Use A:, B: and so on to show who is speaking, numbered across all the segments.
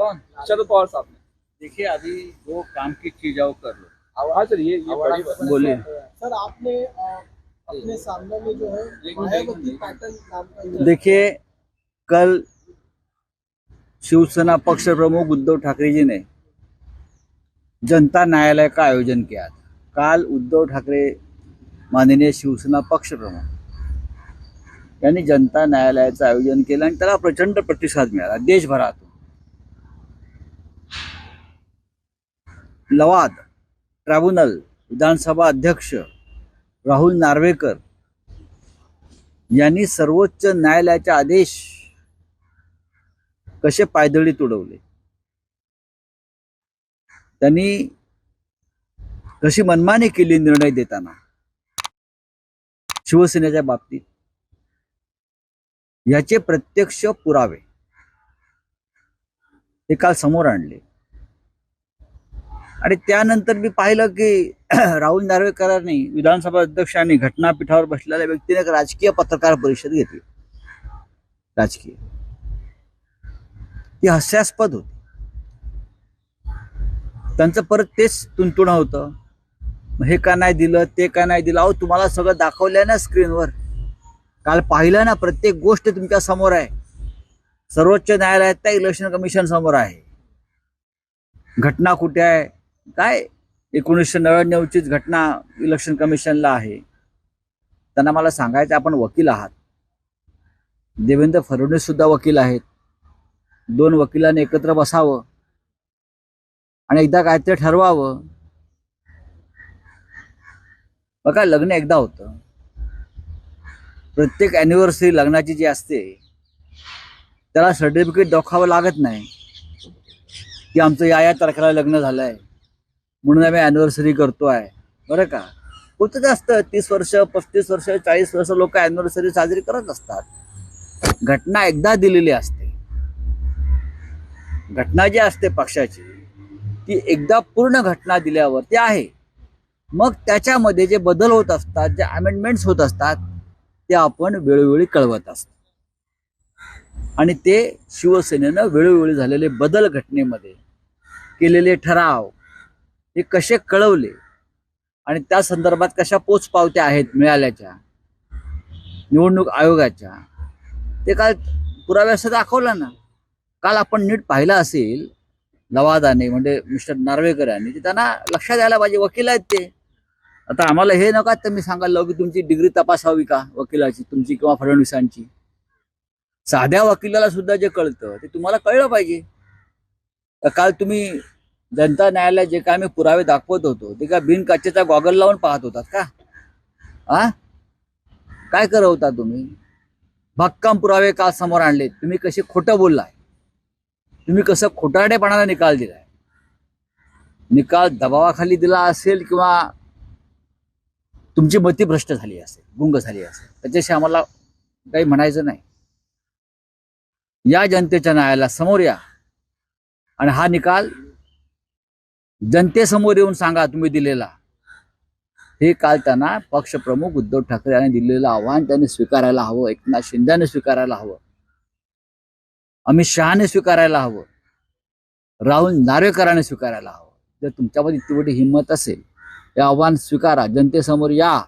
A: कौन शरद पवार साहब ने
B: देखिए अभी जो काम की चीज है वो कर लो।
A: हाँ सर ये ये
B: बोलिए।
C: सर आपने अपने सामने में जो है
B: देखिए कल शिवसेना पक्ष प्रमुख उद्धव ठाकरे जी ने जनता न्यायालय का आयोजन किया था। काल उद्धव ठाकरे माननीय शिवसेना पक्ष प्रमुख यांनी जनता न्यायालयाचं आयोजन केलं आणि त्याला प्रचंड प्रतिसाद मिळाला देशभरातून. लवाद ट्रायब्युनल विधानसभा अध्यक्ष राहुल नार्वेकर यांनी सर्वोच्च न्यायालयाचे आदेश कसे पायदळी तुडवले? त्यांनी कशी मनमानी केली निर्णय देताना? शिवसेनेच्या बाबतीत. याचे प्रत्यक्ष पुरावे हे काल समोर आणले. आणि त्यानंतर मी पाहिलं की राहुल नार्वेकरांनी विधानसभा अध्यक्षांनी घटनापीठावर बसलेल्या व्यक्तीने एक राजकीय पत्रकार परिषद घेतली. राजकीय. ती हास्यास्पद होती. त्यांचं परत तेच तुंतुणं होतं. हे का नाही दिलं ते का नाही दिलं? अहो तुम्हाला सगळं दाखवलंय ना स्क्रीनवर. काल पाहिलं ना प्रत्येक गोष्ट तुमच्यासमोर आहे. सर्वोच्च न्यायालयात त्या इलेक्शन कमिशन समोर आहे. घटना कुठे आहे? काय? एकोणीसशे नव्याण्णवचीच घटना इलेक्शन कमिशनला आहे. त्यांना मला सांगायचं आपण वकील आहात. देवेंद्र फडणवीस सुद्धा वकील आहेत. दोन वकिलांनी एकत्र बसावं. आणि एकदा काहीतरी ठरवावं. बघा लग्न एकदा होतं. प्रत्येक ॲनिव्हर्सरी लग्नाची जी असते त्याला सर्टिफिकेट दाखवावं लागत नाही. की आमचं या या तारखेला लग्न झालंय. म्हणून आम्ही अॅनिव्हर्सरी आहे. बरं का? होतं असतं तीस वर्ष पस्तीस वर्ष चाळीस वर्ष लोक अॅनिव्हर्सरी साजरी करत असतात. घटना एकदा दिलेली असते. घटना जी असते पक्षाची ती एकदा पूर्ण घटना दिल्यावर ती आहे. मग त्याच्यामध्ये जे बदल होत असतात जे अमेंडमेंट्स होत असतात ते आपण वेळोवेळी कळवत असतो. आणि ते शिवसेनेनं वेळोवेळी झालेले बदल घटनेमध्ये केलेले ठराव हे कसे कळवले? आणि त्या संदर्भात कशा पोचपावत्या आहेत मिळाल्याच्या? निवडणूक आयोगाच्या? ते काल पुराव्यास दाखवलं ना. काल आपण नीट पाहिलं असेल लवादाने म्हणजे मिस्टर नार्वेकर यांनी ते त्यांना लक्षात द्यायला पाहिजे वकील आहेत ते. आता आम्हाला हे नका तुम्ही सांगायला लावू की तुमची डिग्री तपासावी का वकिलाची तुमची किंवा फडणवीसांची? साध्या वकिलाला सुद्धा जे कळतं ते तुम्हाला कळलं पाहिजे. तर काल तुम्ही जनता न्यायालयात जे काय आम्ही पुरावे दाखवत होतो ते काय बिनकाचेचा गॉगल लावून पाहत होतात का? आ? काय करवता तुम्ही? भक्कम पुरावे काल समोर आणले तुम्ही कसे खोटं बोललाय? तुम्ही कसं खोटारडेपणाला निकाल दिलाय? निकाल दबावाखाली दिला असेल किंवा तुमची मती भ्रष्ट झाली असेल गुंग झाली असेल त्याच्याशी आम्हाला काही म्हणायचं नाही. या जनतेच्या न्यायाला समोर या. आणि हा निकाल जनतेसमोर येऊन सांगा तुम्ही दिलेला. हे काल त्यांना पक्षप्रमुख उद्धव ठाकरे यांनी दिलेलं आव्हान त्यांनी स्वीकारायला हवं एकनाथ शिंदेने स्वीकारायला हवं. अमित शहाने स्वीकारायला हवं. राहुल नार्वेकरांनी स्वीकारायला हवं. जर तुमच्यामध्ये इतकी मोठी हिंमत असेल हे आव्हान स्वीकारा जनतेसमोर या.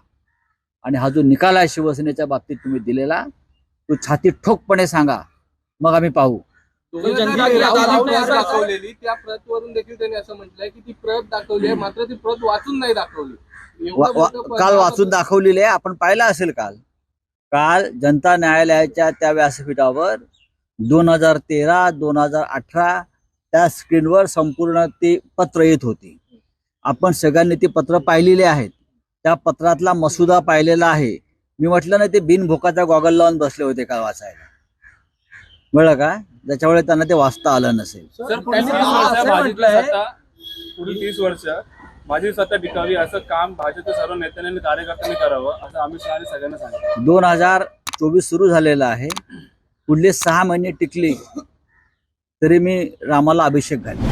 B: आणि हा जो निकाल आहे शिवसेनेच्या बाबतीत तुम्ही दिलेला तो छाती ठोकपणे सांगा. मग आम्ही पाहू.
C: जनता राहुल-
A: दाखवलेली त्या प्रतवरून देखील त्यांनी असं म्हटलंय की ती प्रत दाखवली आहे मात्र ती प्रत वाचून नाही दाखवली. एवढं
B: वा- वा-
A: मोठं पद-
B: काल वाचून दाखवलेले आहे. आपण पाहिलं असेल काल. काल जनता न्यायालयाच्या त्या व्यासपीठावर दोन हजार तेरा दोन हजार अठरा त्या स्क्रीनवर संपूर्ण ते पत्र येत होते. आपण सगळ्यांनी ते पत्र पाहिलेले आहेत. त्या पत्रातला मसुदा पाहिलेला आहे. मी म्हटलं ना ते बिनभोकाचा गॉगल लावून बसले होते काल वाचायला. कळलं का? त्याच्यामुळे त्यांना ते वाचता आलं नसेल.
A: सर पुढील तीस वर्ष
C: म्हटलंय-
A: सत्ता पुढील तीस वर्ष भाजप सत्ता टिकावी असं काम भाजपच्या सर्व नेत्यांनी आणि कार्यकर्त्यांनी करावं असं अमित शहा सगळ्यांना सांगितलं.
B: दोन हजार चोवीस सुरू झालेलं आहे. पुढले सहा महिने टिकले तरी मी रामाला अभिषेक घालेन